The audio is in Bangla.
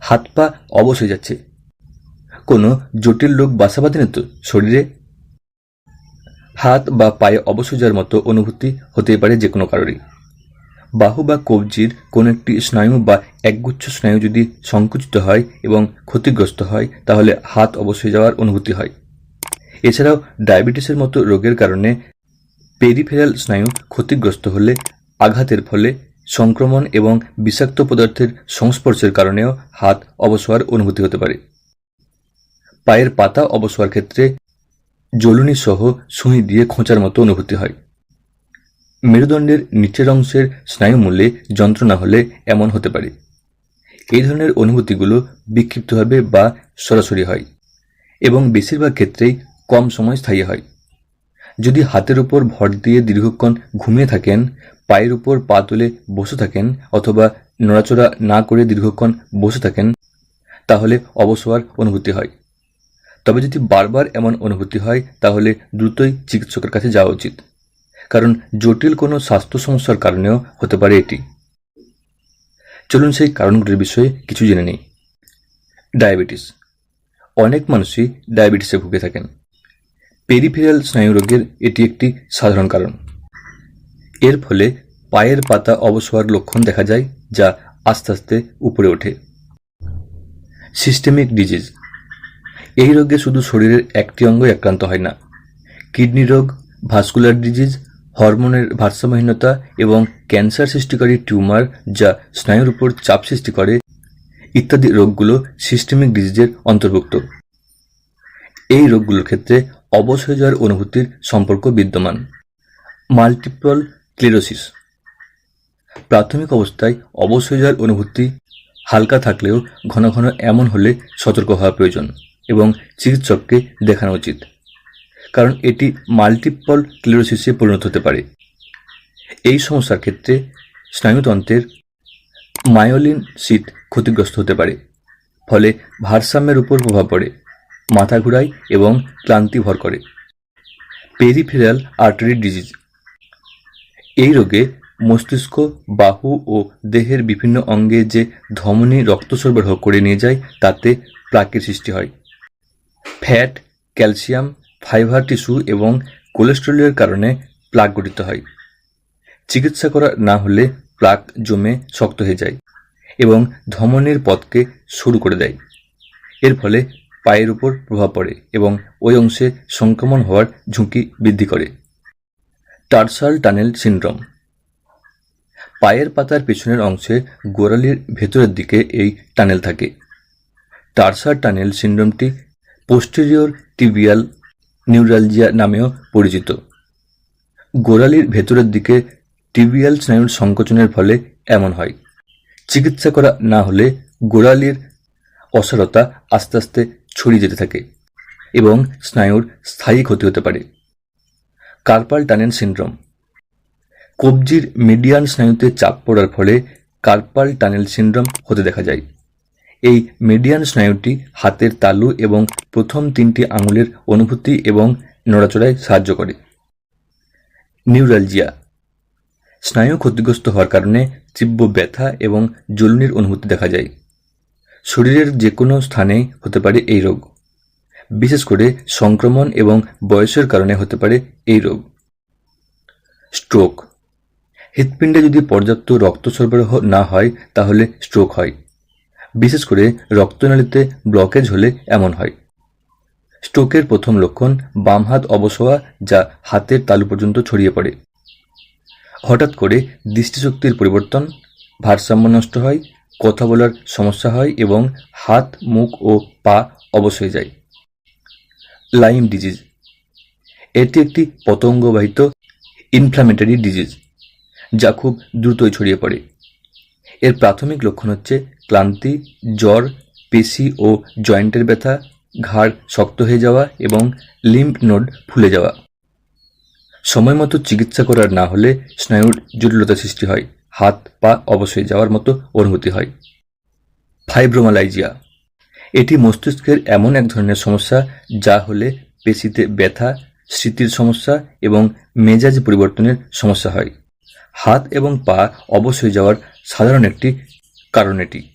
হাত পা অবশ হয়ে যাচ্ছে। কোনো জটিল রোগ বাসা বাঁধেনি তো শরীরে? হাত বা পায়ে অবশ যাওয়ার মতো অনুভূতি হতেই পারে যে কোনো কারোরই। বাহু বা কবজির কোনো একটি স্নায়ু বা একগুচ্ছ স্নায়ু যদি সংকুচিত হয় এবং ক্ষতিগ্রস্ত হয়, তাহলে হাত অবশ্যই যাওয়ার অনুভূতি হয়। এছাড়াও ডায়াবেটিসের মতো রোগের কারণে পেরিফেরাল স্নায়ু ক্ষতিগ্রস্ত হলে আঘাতের ফলে সংক্রমণ এবং বিষাক্ত পদার্থের সংস্পর্শের কারণেও হাত হওয়ার অনুভূতি হতে পারে। পায়ের পাতা হওয়ার ক্ষেত্রে জ্বলুনি সহ সুই দিয়ে খোঁচার মতো অনুভূতি হয়। মেরুদণ্ডের নিচের অংশের স্নায়ুমূল্যে যন্ত্রণা হলে এমন হতে পারে। এই ধরনের অনুভূতিগুলো বিক্ষিপ্তভাবে বা সরাসরি হয় এবং বেশিরভাগ ক্ষেত্রেই কম সময় স্থায়ী হয়। যদি হাতের উপর ভর দিয়ে দীর্ঘক্ষণ ঘুমিয়ে থাকেন পায়ের উপর পা তুলে বসে থাকেন অথবা নড়াচড়া না করে দীর্ঘক্ষণ বসে থাকেন, তাহলে অবসর অনুভূতি হয়। তবে যদি বারবার এমন অনুভূতি হয়, তাহলে দ্রুতই চিকিৎসকের কাছে যাওয়া উচিত, কারণ জটিল কোনো স্বাস্থ্য সমস্যার কারণেও হতে পারে এটি। চলুন সেই কারণগুলির বিষয়ে কিছু জেনে নিই। ডায়াবেটিস। অনেক মানুষই ডায়াবেটিসে ভুগে থাকেন। পেরিফেরাল স্নায়ুরোগের এটি একটি সাধারণ কারণ। এর ফলে পায়ের পাতা অবশ হওয়ার লক্ষণ দেখা যায়, যা আস্তে আস্তে উপরে ওঠে। সিস্টেমিক ডিজিজ এই রোগে শুধু শরীরের একটি অঙ্গই আক্রান্ত হয় না। কিডনি রোগ ভাস্কুলার ডিজিজ হরমোনের ভারসাম্যহীনতা এবং ক্যান্সার সৃষ্টিকারী টিউমার যা স্নায়ুর উপর চাপ সৃষ্টি করে, ইত্যাদি রোগগুলো সিস্টেমিক ডিজিজের অন্তর্ভুক্ত। এই রোগগুলোর ক্ষেত্রে অবশ যাওয়ার অনুভূতির সম্পর্ক বিদ্যমান। Multiple sclerosis. প্রাথমিক অবস্থায় অবশ হয়ে যাওয়ার অনুভূতি হালকা থাকলেও ঘন ঘন এমন হলে সতর্ক হওয়া প্রয়োজন এবং চিকিৎসককে দেখানো উচিত। কারণ এটি মাল্টিপল ক্লেরোসিসে পরিণত হতে পারে। এই সমস্যার ক্ষেত্রে স্নায়ুতন্ত্রের মায়োলিন শীত ক্ষতিগ্রস্ত হতে পারে, ফলে ভারসাম্যের উপর প্রভাব পড়ে, মাথা ঘুরায় এবং ক্লান্তি ভর করে। পেরিফেরাল আর্টারি ডিজিজ এই রোগে মস্তিষ্ক, বাহু ও দেহের বিভিন্ন অঙ্গে যে ধমনী, রক্ত সরবরাহ করে নিয়ে যায়, তাতে প্লাকের সৃষ্টি হয়। ফ্যাট, ক্যালসিয়াম, ফাইবার, টিস্যু এবং কোলেস্টেরলের কারণে প্লাক গঠিত হয়। চিকিৎসা করা না হলে প্লাক জমে শক্ত হয়ে যায় এবং ধমনীর পথকে শুরু করে দেয়। এর ফলে পায়ের উপর প্রভাব পড়ে এবং ওই অংশে সংক্রমণ হওয়ার ঝুঁকি বৃদ্ধি করে। Tarsal tunnel syndrome. পায়ের পাতার পেছনের অংশে গোড়ালির ভেতরের দিকে এই টানেল থাকে। টার্সার টানেল সিন্ড্রোমটি পোস্টেরিয়র টিবিয়াল নিউরালজিয়া নামেও পরিচিত। গোড়ালির ভেতরের দিকে টিবিয়াল স্নায়ুর সংকোচনের ফলে এমন হয়। চিকিৎসা করা না হলে গোড়ালির অসারতা আস্তে আস্তে ছড়িয়ে যেতে থাকে এবং স্নায়ুর স্থায়ী ক্ষতি হতে পারে। Carpal tunnel syndrome. কবজির মিডিয়ান স্নায়ুতে চাপ পড়ার ফলে কার্পাল টানেল সিনড্রোম হতে দেখা যায়। এই মিডিয়ান স্নায়ুটি হাতের তালু এবং প্রথম তিনটি আঙুলের অনুভূতি এবং নড়াচড়ায় সাহায্য করে। নিউরালজিয়া। স্নায়ু ক্ষতিগ্রস্ত হওয়ার কারণে তীব্র ব্যথা এবং জ্বলনির অনুভূতি দেখা যায়। শরীরের যে কোনো স্থানেই হতে পারে এই রোগ। বিশেষ করে সংক্রমণ এবং বয়সের কারণে হতে পারে এই রোগ। স্ট্রোক। হৃৎপিণ্ডে যদি পর্যাপ্ত রক্ত সরবরাহ না হয়, তাহলে স্ট্রোক হয়। বিশেষ করে রক্তনালীতে ব্লকেজ হলে এমন হয়। স্ট্রোকের প্রথম লক্ষণ বাম হাত অবশ হওয়া যা হাতের তালু পর্যন্ত ছড়িয়ে পড়ে। হঠাৎ করে দৃষ্টিশক্তির পরিবর্তন, ভারসাম্য নষ্ট হয়, কথা বলার সমস্যা হয় এবং হাত, মুখ ও পা অবশ হয়ে যায়। লাইম ডিজিজ এটি একটি পতঙ্গবাহিত ইনফ্ল্যামেটরি ডিজিজ যা খুব দ্রুতই ছড়িয়ে পড়ে। এর প্রাথমিক লক্ষণ হচ্ছে ক্লান্তি, জ্বর, পেশি ও জয়েন্টের ব্যথা, ঘাড় শক্ত হয়ে যাওয়া এবং লিম্ফ নোড ফুলে যাওয়া। সময় মতো চিকিৎসা করার না হলে স্নায়ুর জটিলতা সৃষ্টি হয়, হাত, পা অবশ্যই যাওয়ার মতো অনুভূতি হয়। ফাইব্রোমালাইজিয়া এটি মস্তিষ্কের এমন এক ধরনের সমস্যা যা হলে পেশিতে ব্যথা, স্মৃতির সমস্যা এবং মেজাজ পরিবর্তনের সমস্যা হয়। হাত এবং পা অবশ্যই যাওয়ার সাধারণ একটি কারণ এটি।